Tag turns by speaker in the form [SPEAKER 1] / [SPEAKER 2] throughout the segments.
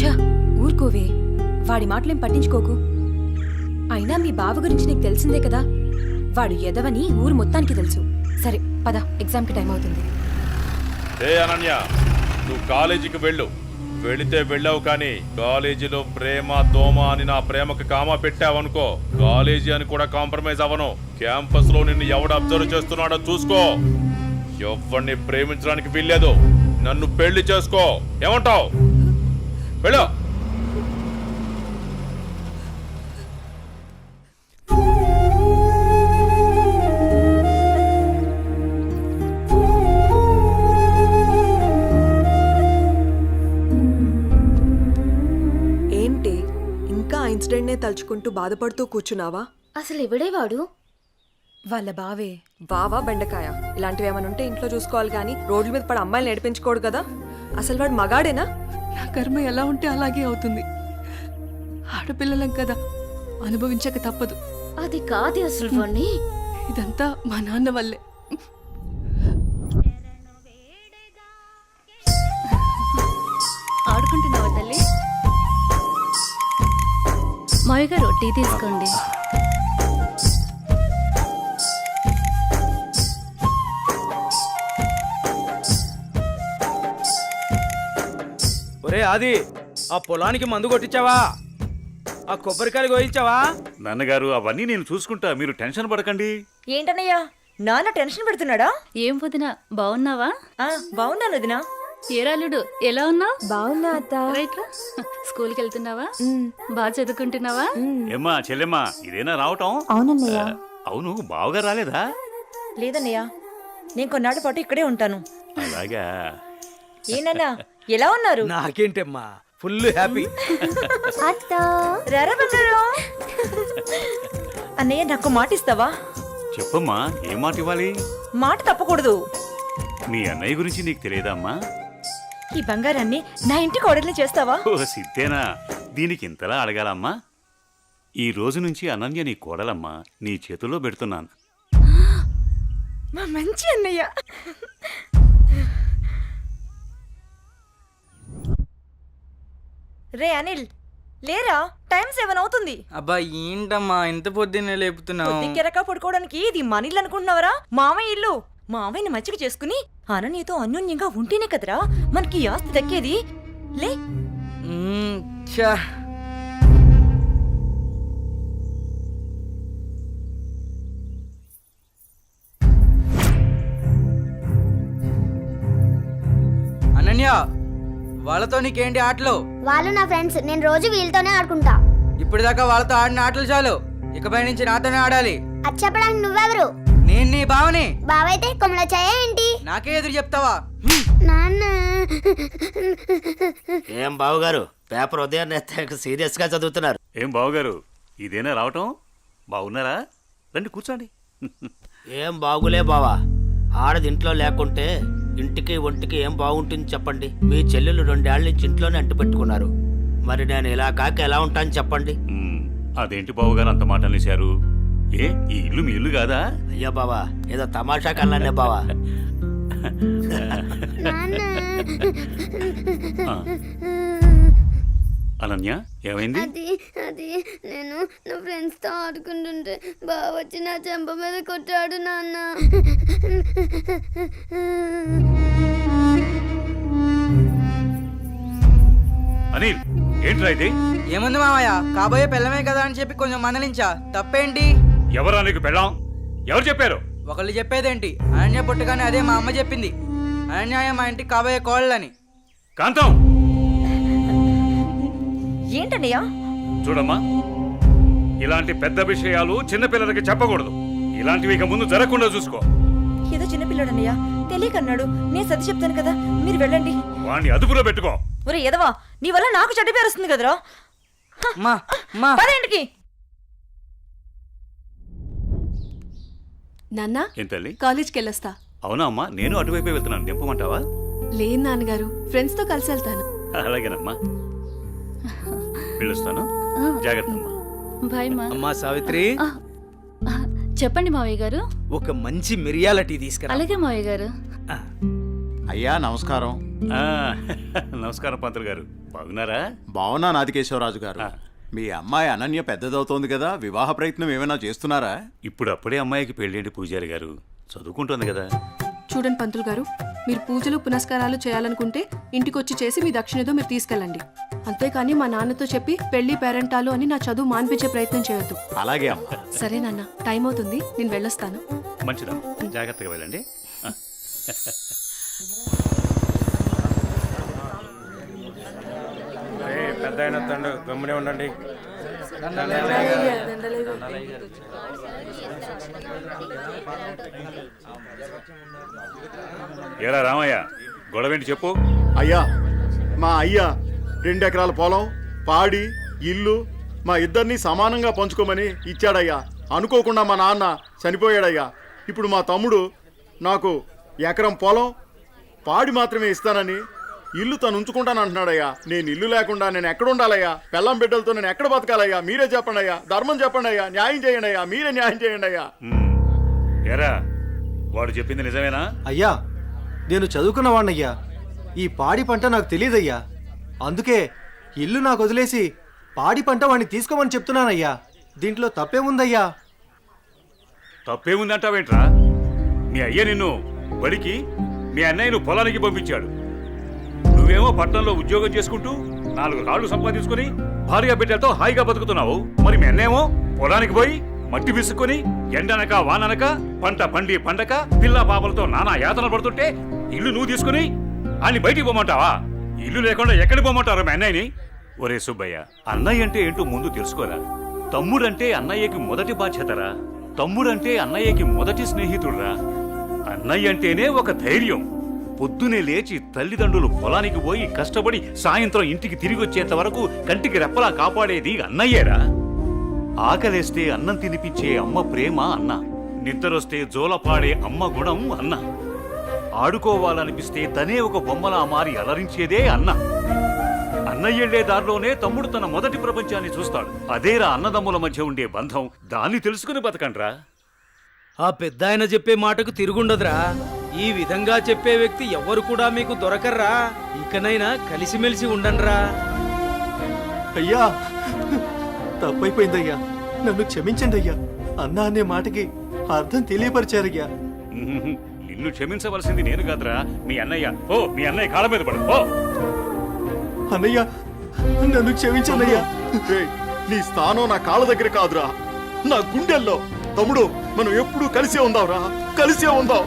[SPEAKER 1] ఛ ఊరుకోవే. వాడి మాటలేం పట్టించుకోకు. అయినా మీ బావ గురించి నీకు తెలిసిందే కదా. వాడు ఎదవని ఊరు మొత్తానికి తెలుసు. సరే పద ఎగ్జామ్కి టైం అవుతుంది.
[SPEAKER 2] ఏ అనన్య నువ్వు కాలేజీకి వెళ్ళు. వెళితే వెళ్ళావు కానీ కాలేజీలో ప్రేమ దోమ అని నా ప్రేమకు కామా పెట్టావనుకో కాలేజీ అని కూడా కాంప్రమైజ్ అవ్వను. క్యాంపస్లో నిన్ను ఎవడు అబ్జర్వ్ చేస్తున్నాడో చూసుకో. ఎవరిని ప్రేమించడానికి వీల్లేదు. నన్ను పెళ్ళి చేసుకో. ఏమంటావు? వెళ్ళు.
[SPEAKER 3] ఏంటి ఇంకా ఆ ఇన్సిడెంట్నే తలుచుకుంటూ బాధపడుతూ కూర్చున్నావా?
[SPEAKER 4] అసలు ఎవడే వాడు?
[SPEAKER 1] వాళ్ళ బావే.
[SPEAKER 3] బావా బెండకాయ. ఇలాంటివి ఏమైనా ఉంటే ఇంట్లో చూసుకోవాలి కానీ రోడ్ల మీద పడి అమ్మాయిలు నడిపించుకోడు కదా? అసలు వాడు మగాడేనా?
[SPEAKER 5] నా కర్మ ఎలా ఉంటే అలాగే అవుతుంది. ఆడపిల్లలం కదా అనుభవించక తప్పదు.
[SPEAKER 4] అది కాదు అసలు వాణ్ణి.
[SPEAKER 5] ఇదంతా మా నాన్న వల్లే.
[SPEAKER 4] ఆడుకుంటున్నావా తల్లి? మావి గారు టీ తీసుకోండి.
[SPEAKER 6] ఆది ఆ పొలానికి మందు కొట్టించావా? ఆ కొబ్బరికాయలు కోయించావా?
[SPEAKER 7] నాన్నగారు అవన్నీ నేను చూసుకుంటా మీరు టెన్షన్ పడకండి.
[SPEAKER 8] ఏంటన్నయ్యా నాన్న టెన్షన్ పెడుతున్నాడా?
[SPEAKER 4] ఏం వదిన బాగున్నావా
[SPEAKER 8] ఆ, బాగున్నాను వదినా.
[SPEAKER 4] ఏరాలుడు ఎలా ఉన్నావు?
[SPEAKER 1] బాగున్నా అత్త.
[SPEAKER 4] రైట్ రా స్కూల్కి వెళ్తున్నావా బాగా చదువుకుంటున్నావా?
[SPEAKER 7] ఏమ్మా చెల్లెమ్మా ఇదేనా రావటం?
[SPEAKER 8] అవునన్నయ్య.
[SPEAKER 7] అవును బావగా రాలేదా?
[SPEAKER 8] లేదన్నయ్య నేను కొన్నాళ్ళ పాటు ఇక్కడే ఉంటాను.
[SPEAKER 7] అలాగా.
[SPEAKER 8] ఏనన్నా ఎలా ఉన్నారు?
[SPEAKER 6] నాకేంటమ్మా ఫుల్ హ్యాపీ.
[SPEAKER 8] రారా బంగారం. అన్నయ్య నాకు మాట ఇస్తావా?
[SPEAKER 7] చెప్పమ్మా ఏం మాట ఇవ్వాలి?
[SPEAKER 8] మాట తప్పకూడదు.
[SPEAKER 7] మీ అన్నయ్య గురించి నీకు తెలియదా అమ్మా?
[SPEAKER 8] ఈ బంగారాన్ని నా ఇంటికి ఆర్డర్ని చేస్తావా?
[SPEAKER 7] ఓ సిద్ధేనా? దీనికి ఇంతలా అడగాలమ్మా? ఈ రోజు నుంచి అనన్య నీ కోడలమ్మా నీ చేతుల్లో పెడుతున్నాను.
[SPEAKER 8] మా మంచి అన్నయ్య. రే అనిల్ లేరా? టైం సెవెన్ అవుతుంది.
[SPEAKER 6] అబ్బా ఏంటమ్మా ఇంత పొద్దున్నే లేపుతున్నావు?
[SPEAKER 8] పొద్దుకెరక పడుకోవడానికి ఇది మన ఇల్లు అనుకుంటున్నావరా? మామయ్య ఇల్లు. మామయ్యని మచ్చిక చేసుకుని అననీతో అన్యోన్యంగా ఉంటేనే కదరా? మనకి ఈ ఆస్తి దక్కేది. లే.
[SPEAKER 6] మ్మ్, ఛా. అనన్య! వాళ్ళతో నీకేంటి ఆటలు?
[SPEAKER 9] వాళ్ళు నా ఫ్రెండ్స్. నేను రోజు వీళ్ళతోనే ఆడుకుంటా.
[SPEAKER 6] ఇప్పటిదాకా వాళ్ళతో ఆడిన ఆటలు చాలు. ఇకపై నుంచి నాతోనే ఆడాలి.
[SPEAKER 9] అది చెప్పడానికి నువ్వెవరు?
[SPEAKER 6] నేను నీ బావని
[SPEAKER 9] బావైతే కొమ్మల చాయ ఏంటి?
[SPEAKER 6] నాకే ఎదురు చెప్తావా?
[SPEAKER 9] నాన్న.
[SPEAKER 10] ఏం బావగారు? పేపర్ ఉదయాన్నే సీరియస్గా చదువుతున్నారు.
[SPEAKER 7] ఏం బావగారు? ఇదేనా రావటం? బాగున్నారా రండి కూర్చోండి.
[SPEAKER 10] ఏం బాగులే బావా. ఆడది ఇంట్లో లేకుంటే ఇంటికి ఒంటికి ఏం బాగుంటుంది చెప్పండి. మీ చెల్లెలు రెండేళ్ళ నుంచి ఇంట్లోనే అంటు పెట్టుకున్నారు. మరి నేను ఇలా కాక ఎలా ఉంటాను చెప్పండి?
[SPEAKER 7] అదేంటి బావగారు అంత మాట అనేశారు ఏ ఈ ఇల్లు మీ ఇల్లు కాదా?
[SPEAKER 10] అయ్యో బావా ఏదో తమాషా కల్లానే బావా.
[SPEAKER 9] నాన్న.
[SPEAKER 7] అనన్య ఏమైంది?
[SPEAKER 9] అది అది నేను నా ఫ్రెండ్స్తో ఆడుకుంటుంటే బావ వచ్చి నా చెంప మీద కొట్టాడు నాన్న.
[SPEAKER 7] అనిల్ ఏంట్రా ఇది?
[SPEAKER 6] ఏముంది మామయ్య కాబోయే పిల్లమే కదా అని చెప్పి కొంచెం మందలించా. తప్పేంటి?
[SPEAKER 7] ఎవరా నీకు పెళ్ళాం? ఎవరు చెప్పారు?
[SPEAKER 6] ఒకళ్ళు చెప్పేదేంటి? అనన్య పుట్టగానే అదే మా అమ్మ చెప్పింది. అనన్యాయ మా ఇంటికి కాబోయే కోళ్ళని
[SPEAKER 7] కాంతం!
[SPEAKER 8] ఏంటన్నయ్య?
[SPEAKER 7] చూడమ్మా ఇలాంటి పెద్ద విషయాలు చిన్నపిల్లలకి చెప్పకూడదు. ఇలాంటివి ఇక ముందు జరగకుండా చూసుకో.
[SPEAKER 8] ఏదో చిన్నపిల్లడన్నయ్య తెలియకన్నాడు. నేను సర్ది చెప్తాను కదా మీరు వెళ్ళండి.
[SPEAKER 7] వాణ్ణి అదుపులో పెట్టుకో.
[SPEAKER 8] ఒరే ఎదవా నీ వల్ల నాకు చెడ్డ పేరు వస్తుంది కదరా?
[SPEAKER 6] మా మా.
[SPEAKER 8] పదేంటికి
[SPEAKER 5] నాన్న
[SPEAKER 7] ఏం తల్లి?
[SPEAKER 5] కాలేజ్కి వెళ్ళొస్తా
[SPEAKER 7] అవునా అమ్మా నేను అటువైపే వెళ్తున్నాను. దింపమంటావా
[SPEAKER 5] లేని నాన్నగారు ఫ్రెండ్స్తో కలిసి వెళ్తాను.
[SPEAKER 7] అలాగేనమ్మా. పిలుస్తాను. జాగ్రత్త
[SPEAKER 4] బాయ్ మా
[SPEAKER 6] అమ్మా సావిత్రి.
[SPEAKER 4] చెప్పండి మావయ్య గారు.
[SPEAKER 6] ఒక మంచి మిరియాల టీ తీసుకురా.
[SPEAKER 4] అలాగే మావయ్య గారు.
[SPEAKER 11] అయ్యా నమస్కారం.
[SPEAKER 7] ఆ, నమస్కారం పంతులు గారు. బాగున్నారా?
[SPEAKER 11] బావున్నా నాదికేశ్వరరాజు గారు. మీ అమ్మాయి అనన్య పెద్దదవుతోంది కదా వివాహ ప్రయత్నం ఏమైనా చేస్తున్నారా?
[SPEAKER 7] ఇప్పుడు అప్పుడే అమ్మాయికి పెళ్ళేంటి పూజారి గారు? చదువుకుంటుంది కదా.
[SPEAKER 5] చూడండి పంతులు గారు మీరు పూజలు పునస్కారాలు చేయాలనుకుంటే ఇంటికొచ్చి చేసి మీ దక్షిణతో మీరు తీసుకెళ్ళండి. అంతేకాని మా నాన్నతో చెప్పి పెళ్ళి పేరెంటాలు అని నా చదువు మాన్పించే ప్రయత్నం చేయొద్దు.
[SPEAKER 11] అలాగే అమ్మా.
[SPEAKER 5] సరే నాన్న టైం అవుతుంది నేను వెళ్ళొస్తాను.
[SPEAKER 7] మంచిదమ్మా జాగ్రత్తగా వెళ్ళండి.
[SPEAKER 6] పెద్ద అయిన తండ్రి గమ్మునే ఉండండి.
[SPEAKER 7] ఏరా రామయ్య గొడవేంటి చెప్పు.
[SPEAKER 11] అయ్యా మా అయ్యా రెండెకరాల పొలం పాడి ఇల్లు మా ఇద్దరిని సమానంగా పంచుకోమని ఇచ్చాడయ్యా. అనుకోకుండా మా నాన్న చనిపోయాడయ్యా. ఇప్పుడు మా తమ్ముడు నాకు ఎకరం పొలం పాడి మాత్రమే ఇస్తానని ఇల్లు తను ఉంచుకుంటాను అంటున్నాడయ్యా. నేను ఇల్లు లేకుండా నేను ఎక్కడ ఉండాలయ్యా? పెళ్ళం బిడ్డలతో నేను ఎక్కడ బతకాలయ్యా? మీరే చెప్పండి అయ్యా ధర్మం చెప్పండి అయ్యా న్యాయం చేయండి అయ్యా మీరే న్యాయం చేయండి అయ్యా.
[SPEAKER 7] ఏరా వాడు చెప్పింది నిజమేనా?
[SPEAKER 6] అయ్యా నేను చదువుకున్నవాణ్ణయ్యా ఈ పాడి పంట నాకు తెలియదయ్యా అందుకే ఇల్లు నాకు వదిలేసి పాడి పంట వాడిని తీసుకోమని చెప్తున్నానయ్యా. దీంట్లో తప్పేముందయ్యా?
[SPEAKER 7] తప్పేముందంటావేంట్రా? మీ అయ్య నిన్ను బడికి మీ అన్నయ్యను పొలానికి పంపించాడు. నువ్వేమో పట్టణంలో ఉద్యోగం చేసుకుంటూ నాలుగు రాళ్ళు సంపాదించుకుని భార్య బిడ్డలతో హాయిగా బతుకుతున్నావు. మరి మెన్నేమో పొలానికి పోయి మట్టి విసుక్కుని ఎండనక వాననక పంట పండి పండక పిల్ల పాపలతో నానా యాతన పడుతుంటే ఇల్లు నువ్వు తీసుకుని అని బయటికి పోమంటావా? ఇల్లు లేకుండా ఎక్కడికి పోమంటారు మీ అన్నయ్యని? ఒరే సుబ్బయ్య అన్నయ్య అంటే ఏంటో ముందు తెలుసుకోరా. తమ్ముడంటే అన్నయ్యకి మొదటి బాధ్యతరా. తమ్ముడంటే అన్నయ్యకి మొదటి స్నేహితుడురా. అన్నయ్య అంటేనే ఒక ధైర్యం. పొద్దునే లేచి తల్లిదండ్రులు పొలానికి పోయి కష్టపడి సాయంత్రం ఇంటికి తిరిగి వచ్చేంత వరకు కంటికి రెప్పలా కాపాడేది అన్నయ్యేరా. ఆకలేస్తే అన్నం తినిపించే అమ్మ ప్రేమ అన్న. నిద్రొస్తే జోలపాడే అమ్మ గుణం అన్న. ఆడుకోవాలనిపిస్తే తనే ఒక బొమ్మలా మారి అలరించేదే అన్న. అన్నయ్యెళ్ళే దారిలోనే తమ్ముడు తన మొదటి ప్రపంచాన్ని చూస్తాడు. అదేరా అన్నదమ్ముల మధ్య ఉండే బంధం. దాన్ని తెలుసుకుని బతకండ్రా.
[SPEAKER 6] ఆ పెద్ద ఆయన చెప్పే మాటకు తిరుగుండదురా. ఈ విధంగా చెప్పే వ్యక్తి ఎవరు కూడా మీకు దొరకర్రా? ఇకనైనా కలిసిమెలిసి ఉండండిరా. అయ్యా తప్పైపోయిందయ్యా. నన్ను క్షమించండి అయ్యా అన్నా అనే మాటకి అర్థం తెలియపరిచారయ్యా.
[SPEAKER 7] నిన్ను క్షమించవలసింది నేను కాదురా మీ అన్నయ్య. ఓ మీ అన్నయ్య కాళ్ళ మీద పడు ఓ
[SPEAKER 6] అన్నయ్య నన్ను క్షమించండి
[SPEAKER 11] రేయ్, నీ స్థానం నా కాళ్ళ దగ్గర కాదురా. నా గుండెల్లో తమ్ముడు మనం ఎప్పుడూ కలిసే ఉందాంరా. కలిసే ఉందాం.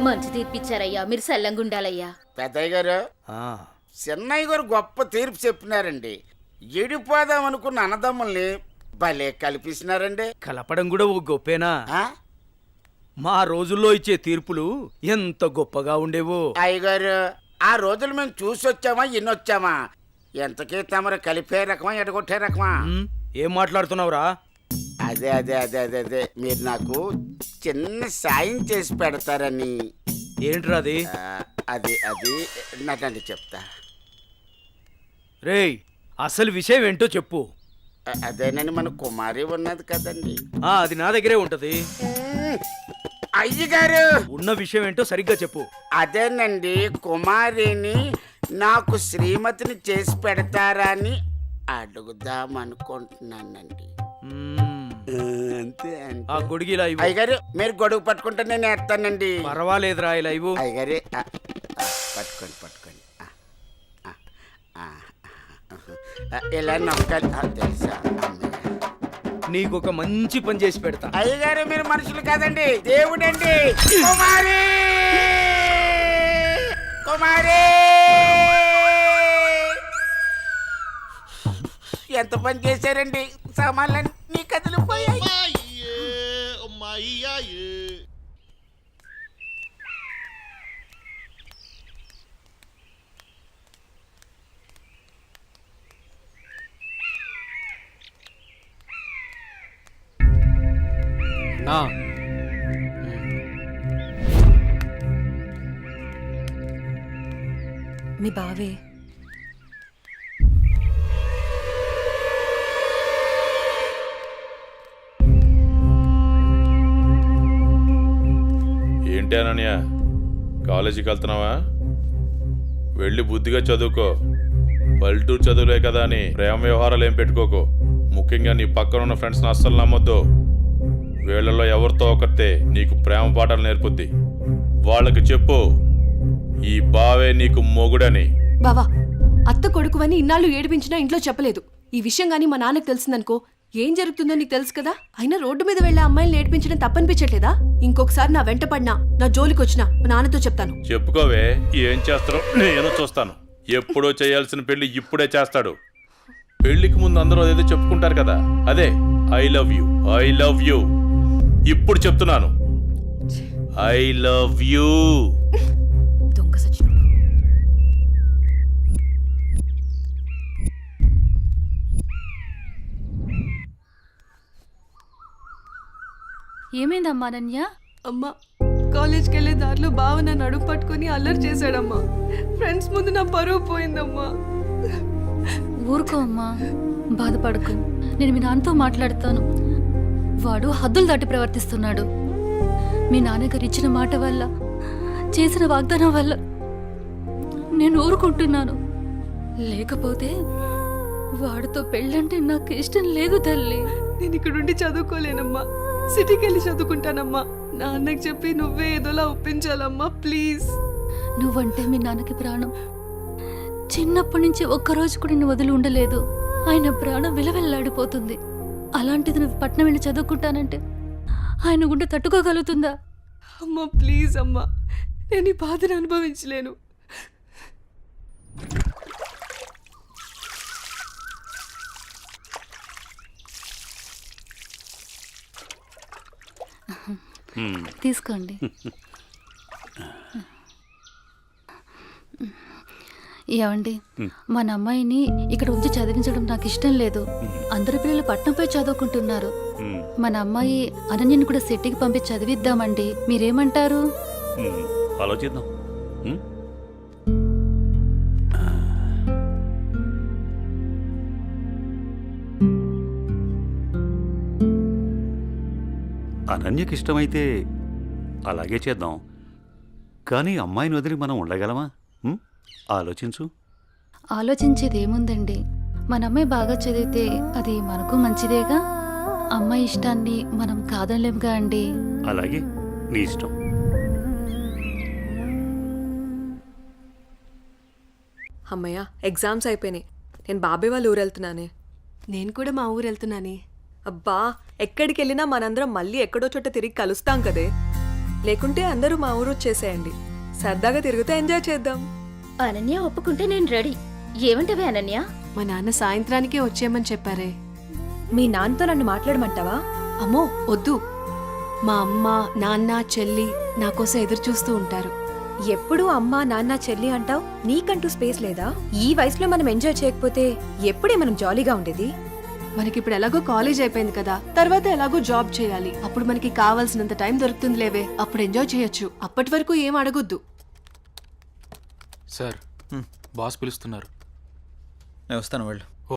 [SPEAKER 4] మంచి తీర్పిచ్చారయ్యా. మీరు సల్లంగుండాలయ్యా.
[SPEAKER 10] పెద్దయ్య గారు చిన్నయ్య గారు గొప్ప తీర్పు చెప్పినారండి. ఎడిపోదాం అనుకున్న అన్నదమ్ముల్ని భలే కల్పిస్తున్నారండి
[SPEAKER 6] కలపడం కూడా ఓ గొప్పేనా?
[SPEAKER 10] ఆ?
[SPEAKER 6] మా రోజుల్లో ఇచ్చే తీర్పులు ఎంత గొప్పగా ఉండేవో.
[SPEAKER 10] అయ్యగారు ఆ రోజులు మేము చూసొచ్చామా ఎన్నొచ్చామా ఎంతకీ తమరు కలిపే రకమా ఎడగొట్టే రకమా?
[SPEAKER 6] ఉమ్, ఏం మాట్లాడుతున్నావురా?
[SPEAKER 10] అదే అదే అదే అదే అదే. మీరు నాకు చిన్న సాయం చేసి పెడతారని.
[SPEAKER 6] ఏంట్రా అది?
[SPEAKER 10] ఆ, అది అది. నాకండి చెప్తా.
[SPEAKER 6] రేయ్ అసలు విషయం ఏంటో చెప్పు.
[SPEAKER 10] అ- అదేనని మన కుమారి ఉన్నది కదండి.
[SPEAKER 6] ఆ అది నా దగ్గరే ఉంటది.
[SPEAKER 10] అయ్యగారు!
[SPEAKER 6] ఉన్న విషయం ఏంటో సరిగ్గా చెప్పు.
[SPEAKER 10] అదేనండి కుమారిని నాకు శ్రీమతిని చేసి పెడతారా అని అడుగుదాం అనుకుంటున్నానండి
[SPEAKER 6] మ్మ్.
[SPEAKER 10] అంతే
[SPEAKER 6] ఆ గొడుగు ఇలా ఇవ్వు.
[SPEAKER 10] అయ్యగారు మీరు గొడుగు పట్టుకుంటే నేను వేస్తానండి.
[SPEAKER 6] పర్వాలేదురా ఇలా ఇవ్వు.
[SPEAKER 10] అయ్యగారే ఆ, పట్టుకోండి పట్టుకోండి. ఆ, ఆ, ఆ, ఆ, ఇలా ఆ, తెలుసా? అమ్మయ్య.
[SPEAKER 6] నీకు ఒక మంచి పని చేసి పెడతా.
[SPEAKER 10] అయ్యగారు మీరు మనుషులు కాదండి దేవుడండి. కుమారి! కుమారి! ఎంత పని చేశారండి? సామాన్లన్నీ కదిలిపోయాయి
[SPEAKER 1] మీ బావే
[SPEAKER 2] ఏంటి అనన్య కాలేజీకి వెళ్తున్నావా? వెళ్ళి బుద్ధిగా చదువుకో. పల్లెటూరు చదువులే కదా అని ప్రేమ వ్యవహారాలు ఏం పెట్టుకోకు. ముఖ్యంగా నీ పక్కన ఉన్న ఫ్రెండ్స్ని అస్సలు నమ్మొద్దు. వీళ్ళలో ఎవరితో ఒకరితే నీకు ప్రేమ పాఠాలు నేర్పుద్ది. వాళ్ళకి చెప్పు ఈ బావే నీకు మొగుడని.
[SPEAKER 5] బావా అత్త కొడుకువని ఇన్నాళ్ళు ఏడిపించినా ఇంట్లో చెప్పలేదు. ఈ విషయం గానీ మా నాన్నకు తెలిసిందనుకో ఏం జరుగుతుందో నీకు తెలుసు కదా? అయినా రోడ్డు మీద వెళ్ళే అమ్మాయిలు నేర్పించడం తప్పనిపించట్లేదా? ఇంకొకసారి నా వెంట పడినా నా జోలికి వచ్చినా మా నాన్నతో చెప్తాను.
[SPEAKER 2] చెప్పుకోవే ఏం చేస్తారో నేను చూస్తాను. ఎప్పుడో చేయాల్సిన పెళ్ళి ఇప్పుడే చేస్తాడు. పెళ్ళికి ముందు అందరూ అదేదో చెప్పుకుంటారు కదా? అదే I love you I love you. ఇప్పుడు చెప్తున్నాను. I love you.
[SPEAKER 4] ఏమైందమ్మా అనన్య?
[SPEAKER 5] అమ్మా కాలేజ్కి వెళ్ళే దారిలో బావ నా నడుము పట్టుకొని అల్లరి చేశాడమ్మా. ఫ్రెండ్స్ ముందు నా పరువు పోయిందమ్మా.
[SPEAKER 4] ఊరుకో అమ్మా బాధపడకు. నేను మీ నాన్నతో మాట్లాడతాను. వాడు హద్దులు దాటి ప్రవర్తిస్తున్నాడు. మీ నాన్నగారు ఇచ్చిన మాట వల్ల చేసిన వాగ్దానం వల్ల నేను ఊరుకుంటున్నాను. లేకపోతే వాడితో పెళ్ళంటే నాకు ఇష్టం లేదు తల్లి.
[SPEAKER 5] నేను ఇక్కడ ఉండి చదువుకోలేనమ్మా. సిటీకి వెళ్ళి చదువుకుంటానమ్మా. నాన్నకి చెప్పి నువ్వే ఏదోలా ఒప్పించాలమ్మా ప్లీజ్.
[SPEAKER 4] నువ్వంటే మీ నాన్నకి ప్రాణం. చిన్నప్పటి నుంచి ఒక్కరోజు కూడా నేను వదిలి ఉండలేదు. ఆయన ప్రాణం విలవెల్లాడిపోతుంది. అలాంటిది నువ్వు పట్నం వెళ్ళి చదువుకుంటానంటే ఆయన గుండె తట్టుకోగలుగుతుందా?
[SPEAKER 5] అమ్మా ప్లీజ్ అమ్మా. నేను ఈ బాధను అనుభవించలేను.
[SPEAKER 4] తీసుకోండి. ఏమండి? మన అమ్మాయిని ఇక్కడ ఉంచి చదివించడం నాకు ఇష్టం లేదు. అందరి పిల్లలు పట్నంపై చదువుకుంటున్నారు. మన అమ్మాయి అనన్యని కూడా సిటీకి పంపించి చదివిద్దామండి. మీరేమంటారు?
[SPEAKER 7] ఆలోచిద్దాం. అనన్యకి ఇష్టమైతే అలాగే చేద్దాం. కానీ అమ్మాయిని వదిలి మనం ఉండగలమా? ఆలోచించు.
[SPEAKER 4] ఆలోచించేది ఏముందండి మన అమ్మాయి బాగా చదివితే అది మనకు మంచిదేగా? అమ్మాయి ఇష్టాన్ని మనం కాదనలేముగా అండి?
[SPEAKER 7] అలాగే నీ ఇష్టం.
[SPEAKER 3] అమ్మయ్య ఎగ్జామ్స్ అయిపోయినాయి. నేను బాబాయ్ వాళ్ళ ఊరు వెళ్తున్నానే
[SPEAKER 5] నేను కూడా మా ఊరు వెళ్తున్నానే
[SPEAKER 3] అబ్బా ఎక్కడికి వెళ్ళినా మనందరం మళ్ళీ ఎక్కడో చోట తిరిగి కలుస్తాం కదే. లేకుంటే అందరూ మా ఊరు వచ్చేసేయండి. సరదాగా తిరుగుతూ ఎంజాయ్ చేద్దాం.
[SPEAKER 4] అనన్య ఒప్పుకుంటే నేను రెడీ. ఏమంటవే అనన్య?
[SPEAKER 5] మా నాన్న సాయంత్రానికే వచ్చేయమని చెప్పారే.
[SPEAKER 1] మీ నాన్నతో నన్ను మాట్లాడమంటావా?
[SPEAKER 5] అమ్మో వద్దు. మా అమ్మ నాన్న చెల్లి నా కోసం ఎదురు చూస్తూ ఉంటారు.
[SPEAKER 1] ఎప్పుడు అమ్మ నాన్న చెల్లి అంటావు? నీకంటూ స్పేస్ లేదా? ఈ వయసులో మనం ఎంజాయ్ చేయకపోతే ఎప్పుడే మనం జాలీగా ఉండేది?
[SPEAKER 5] మనకిప్పుడు ఎలాగో కాలేజ్ అయిపోయింది కదా. తర్వాత ఎలాగో జాబ్ చేయాలి. అప్పుడు మనకి కావాల్సినంత టైం దొరుకుతుంది లేవే అప్పుడు ఎంజాయ్ చేయొచ్చు. అప్పటి వరకు ఏం అడగొద్దు.
[SPEAKER 12] సార్ బాస్ పిలుస్తున్నారు.
[SPEAKER 6] నేను వస్తాను వెళ్ళు.